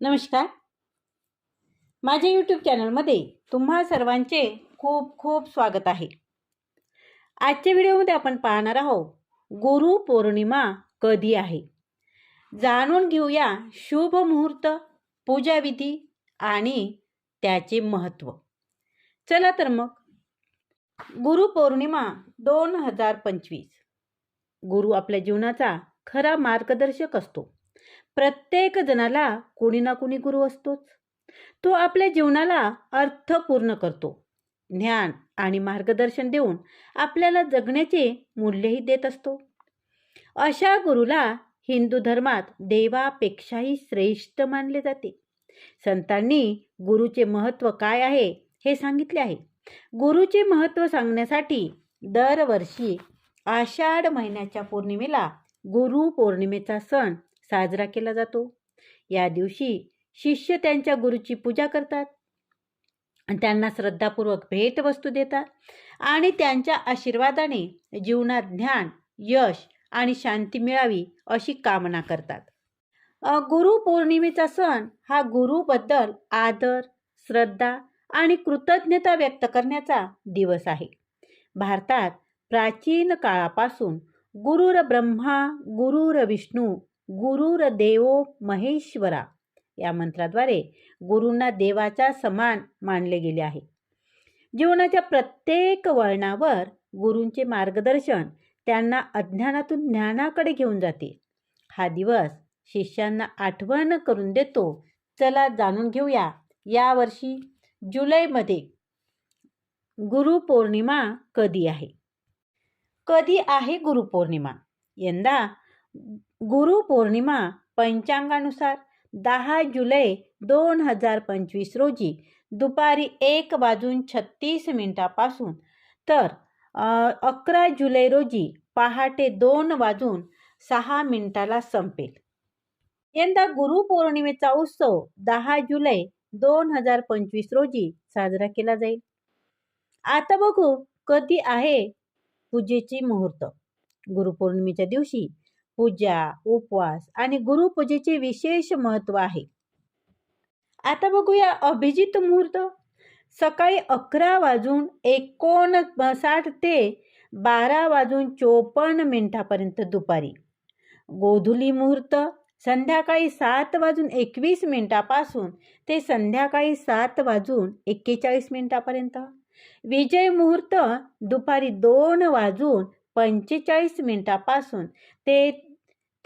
नमस्कार. माझ्या यूट्यूब चॅनलमध्ये तुम्हा सर्वांचे खूप खूप स्वागत आहे. आजच्या व्हिडिओमध्ये आपण पाहणार आहोत गुरु पौर्णिमा कधी आहे? जाणून घेऊया शुभ मुहूर्त पूजाविधी आणि त्याचे महत्त्व चला तर मग. गुरुपौर्णिमा दोन हजार पंचवीस. गुरु आपल्या जीवनाचा खरा मार्गदर्शक असतो. प्रत्येक जणाला कोणी ना कोणी गुरु असतोच. तो आपल्या जीवनाला अर्थपूर्ण करतो. ज्ञान आणि मार्गदर्शन देऊन आपल्याला जगण्याचे मूल्यही देत असतो. अशा गुरुला हिंदू धर्मात देवापेक्षाही श्रेष्ठ मानले जाते. संतांनी गुरुचे महत्त्व काय आहे हे सांगितले आहे. गुरुचे महत्त्व सांगण्यासाठी दरवर्षी आषाढ महिन्याच्या पौर्णिमेला गुरु पौर्णिमेचा सण साजरा केला जातो. या दिवशी शिष्य त्यांच्या गुरुची पूजा करतात. त्यांना श्रद्धापूर्वक भेटवस्तू देतात. आणि त्यांच्या आशीर्वादाने जीवनात ज्ञान यश आणि शांती मिळावी अशी कामना करतात. गुरु गुरुपौर्णिमेचा सण हा गुरुबद्दल आदर श्रद्धा आणि कृतज्ञता व्यक्त करण्याचा दिवस आहे. भारतात प्राचीन काळापासून गुरुर ब्रह्मा गुरुर विष्णू गुरुर देवो महेश्वरा या मंत्राद्वारे गुरूंना देवाच्या समान मानले गेले आहे. जीवनाच्या प्रत्येक वळणावर गुरूंचे मार्गदर्शन त्यांना अज्ञानातून ज्ञानाकडे घेऊन जाते. हा दिवस शिष्यांना आठवण करून देतो. चला जाणून घेऊया यावर्षी जुलैमध्ये गुरुपौर्णिमा कधी आहे? कधी आहे गुरुपौर्णिमा? यंदा गुरुपौर्णिमा पंचांगानुसार दहा जुलै दोन हजार पंचवीस रोजी दुपारी एक वाजून छत्तीस मिनिटापासून. तर अकरा जुलै रोजी पहाटे दोन वाजून सहा मिनिटाला संपेल. यंदा गुरुपौर्णिमेचा उत्सव दहा जुलै दोन हजार पंचवीस रोजी साजरा केला जाईल. आता बघू कधी आहे पूजेची मुहूर्त. गुरुपौर्णिमेच्या दिवशी पूजा उपवास आणि गुरुपूजेचे विशेष महत्त्व आहे. आता बघूया अभिजित मुहूर्त. सकाळी अकरा वाजून एकोणसाठ ते बारा वाजून चोपन्न मिनिटापर्यंत दुपारी. गोधुली मुहूर्त. संध्याकाळी सात वाजून एकवीस मिनिटापासून ते संध्याकाळी सात वाजून एक्केचाळीस मिनिटापर्यंत. विजय मुहूर्त. दुपारी दोन वाजून पंचेचाळीस मिनिटापासून ते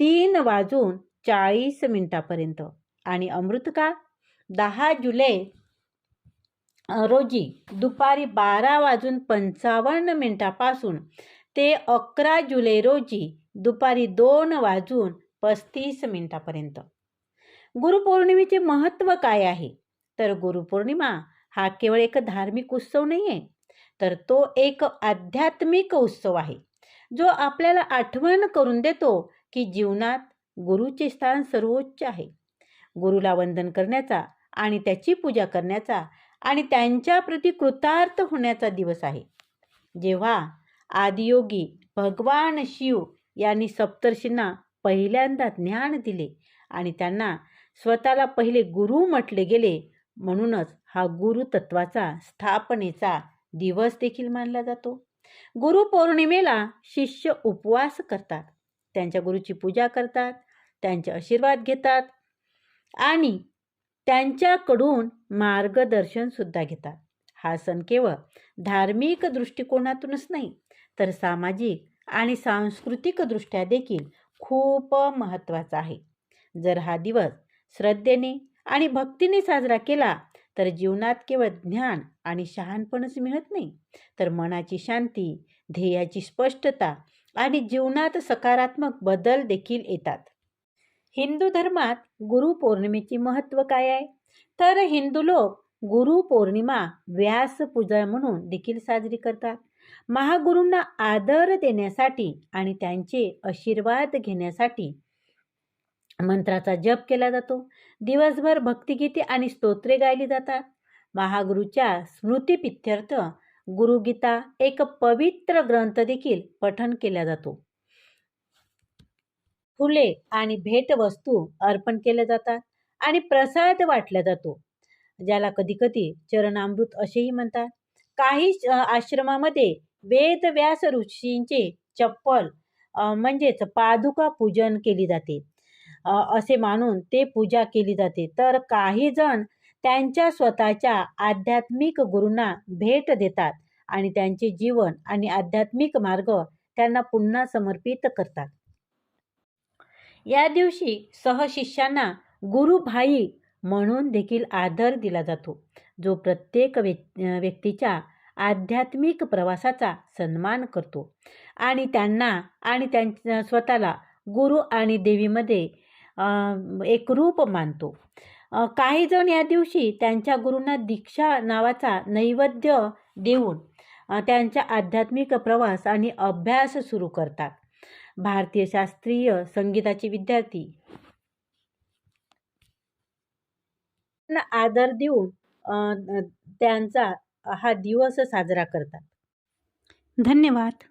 तीन वाजून चाळीस मिनिटापर्यंत. आणि अमृतकाळ दहा जुलै रोजी दुपारी बारा वाजून पंचावन्न मिनिटापासून ते अकरा जुलै रोजी दुपारी दोन वाजून पस्तीस मिनिटापर्यंत. गुरुपौर्णिमेचे महत्त्व काय आहे? तर गुरुपौर्णिमा हा केवळ एक धार्मिक उत्सव नाही आहे तर तो एक आध्यात्मिक उत्सव आहे. जो आपल्याला आठवण करून देतो की जीवनात गुरुचे स्थान सर्वोच्च आहे. गुरुला वंदन करण्याचा आणि त्याची पूजा करण्याचा आणि त्यांच्याप्रती कृतार्थ होण्याचा दिवस आहे. जेव्हा आदियोगी भगवान शिव यांनी सप्तर्षींना पहिल्यांदा ज्ञान दिले आणि त्यांना स्वतःला पहिले गुरु म्हटले गेले म्हणूनच हा गुरु तत्वाचा स्थापनेचा दिवस देखील मानला जातो. गुरुपौर्णिमेला शिष्य उपवास करतात. त्यांच्या गुरुची पूजा करतात त्यांचे आशीर्वाद घेतात आणि त्यांच्याकडून मार्गदर्शनसुद्धा घेतात. हा सण केवळ धार्मिक दृष्टिकोनातूनच नाही तर सामाजिक आणि सांस्कृतिकदृष्ट्या देखील खूप महत्त्वाचा आहे. जर हा दिवस श्रद्धेने आणि भक्तीने साजरा केला तर जीवनात केवळ ज्ञान आणि शहाणपणच मिळत नाही तर मनाची शांती ध्येयाची स्पष्टता आणि जीवनात सकारात्मक बदल देखील येतात. हिंदू धर्मात गुरुपौर्णिमेचे महत्त्व काय आहे? तर हिंदू लोक गुरुपौर्णिमा व्यासपूजा म्हणून देखील साजरी करतात. महागुरूंना आदर देण्यासाठी आणि त्यांचे आशीर्वाद घेण्यासाठी मंत्राचा जप केला जातो. दिवसभर भक्तिगीते आणि स्तोत्रे गायली जातात. महागुरूच्या स्मृतीपित्यर्थ गुरुगीता एक पवित्र ग्रंथ देखील पठन केला जातो. फुले आणि भेटवस्तू अर्पण केल्या जातात आणि प्रसाद वाटला जातो. ज्याला कधीकधी चरणामृत असेही म्हणतात. काही आश्रमामध्ये वेद व्यास ऋषींचे चप्पल म्हणजेच पादुका पूजन केली जाते. असे मानून ते पूजा केली जाते. तर काही जण त्यांच्या स्वतःच्या आध्यात्मिक गुरूंना भेट देतात आणि त्यांचे जीवन आणि आध्यात्मिक मार्ग त्यांना पुन्हा समर्पित करतात. या दिवशी सहशिष्यांना गुरुभाई म्हणून देखील आदर दिला जातो जो प्रत्येक व्यक्तीच्या आध्यात्मिक प्रवासाचा सन्मान करतो. आणि त्यांना आणि त्यांच्या स्वतःला गुरु आणि देवीमध्ये एकरूप एक रूप मानतो. काही जण या दिवशी त्यांच्या गुरूंना दीक्षा नावाचा नैवेद्य देऊन त्यांच्या त्यांचा आध्यात्मिक प्रवास आणि अभ्यास सुरू करतात. भारतीय शास्त्रीय संगीताचे विद्यार्थी. आदर देऊन त्यांचा हा दिवस साजरा करतात. धन्यवाद.